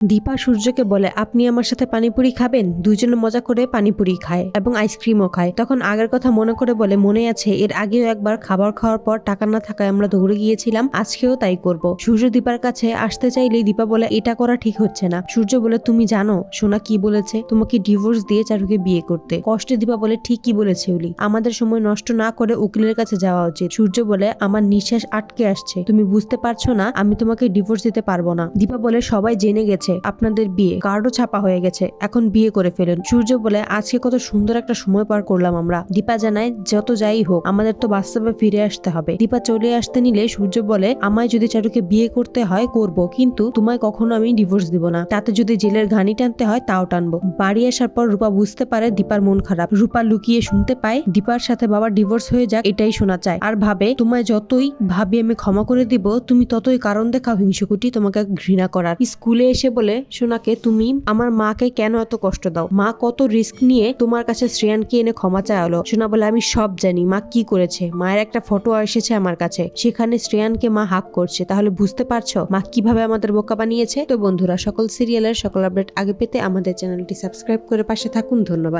দীপা সূর্যকে বলে, আপনি আমার সাথে পানিপুরি খাবেন? দুইজনে মজা করে পানিপুরি খায় এবং আইসক্রিমও খায়। তখন আগের কথা মনে করে বলে, মনে আছে, এর আগেও একবার খাবার খাওয়ার পর টাকা না থাকায় আমরা দৌড়ে গিয়েছিলাম, আজকেও তাই করব। সূর্য দীপার কাছে আসতে চাইলেই দীপা বলে, এটা করা ঠিক হচ্ছে না। সূর্য বলে, তুমি জানো, সোনা কি বলেছে? তোমাকে ডিভোর্স দিয়ে চারুকে বিয়ে করতে। কষ্টে দীপা বলে, ঠিকই বলেছে উলি। আমাদের সময় নষ্ট না করে উকিলের কাছে যাওয়া উচিত। সূর্য বলে, আমার নিঃশ্বাস আটকে আসছে। তুমি বুঝতে পারছ না, আমি তোমাকে ডিভোর্স দিতে পারব না। দীপা বলে, সবাই জেনে গেছে আপনাদের বিয়ে। কার্ডও ছাপা হয়ে গেছে, এখন বিয়ে করে ফেলুন। সূর্য বলে, আজকে কত সুন্দর একটা সময় পার করলাম আমরা। দীপা জানায়, যত যাই হোক, আমাদের তো বাস্তবে ফিরে আসতে হবে। দীপা চলে আসতে নিলে সূর্য বলে, আমায় যদি চারুকে বিয়ে করতে হয়, করব, কিন্তু তোমায় কখনো আমি ডিভোর্স দিব না। তাতে যদি জেলের ঘানি টানতে হয়, তাও টানবো। বাড়ি আসার পর রূপা বুঝতে পারে দীপার মন খারাপ। রূপা লুকিয়ে শুনতে পায়, দীপার সাথে বাবার ডিভোর্স হয়ে যাক, এটাই শোনা চায় আর ভাবে, তোমায় যতই ভাবি আমি ক্ষমা করে দিব, তুমি ততই কারণ দেখাও হিংসুকুটি, তোমাকে ঘৃণা করার। স্কুলে এসে বলে, সোনাকে, তুমি আমার মাকে কেন এত কষ্ট দাও? মা কত রিস্ক নিয়ে তোমার কাছে শ্রেয়ানকে এনে ক্ষমা চাইলো। সোনা বলে, আমি সব জানি, মা কি করেছে? মায়ের একটা ফটো এসেছে আমার কাছে। সেখানে শ্রেয়ানকে মা হাক করছে। তাহলে বুঝতে পারছ, মা কীভাবে আমাদের বোকা বানিয়েছে? তো বন্ধুরা, সকল সিরিয়ালের সকল আপডেট আগে পেতে আমাদের চ্যানেলটি সাবস্ক্রাইব করে পাশে থাকুন। ধন্যবাদ।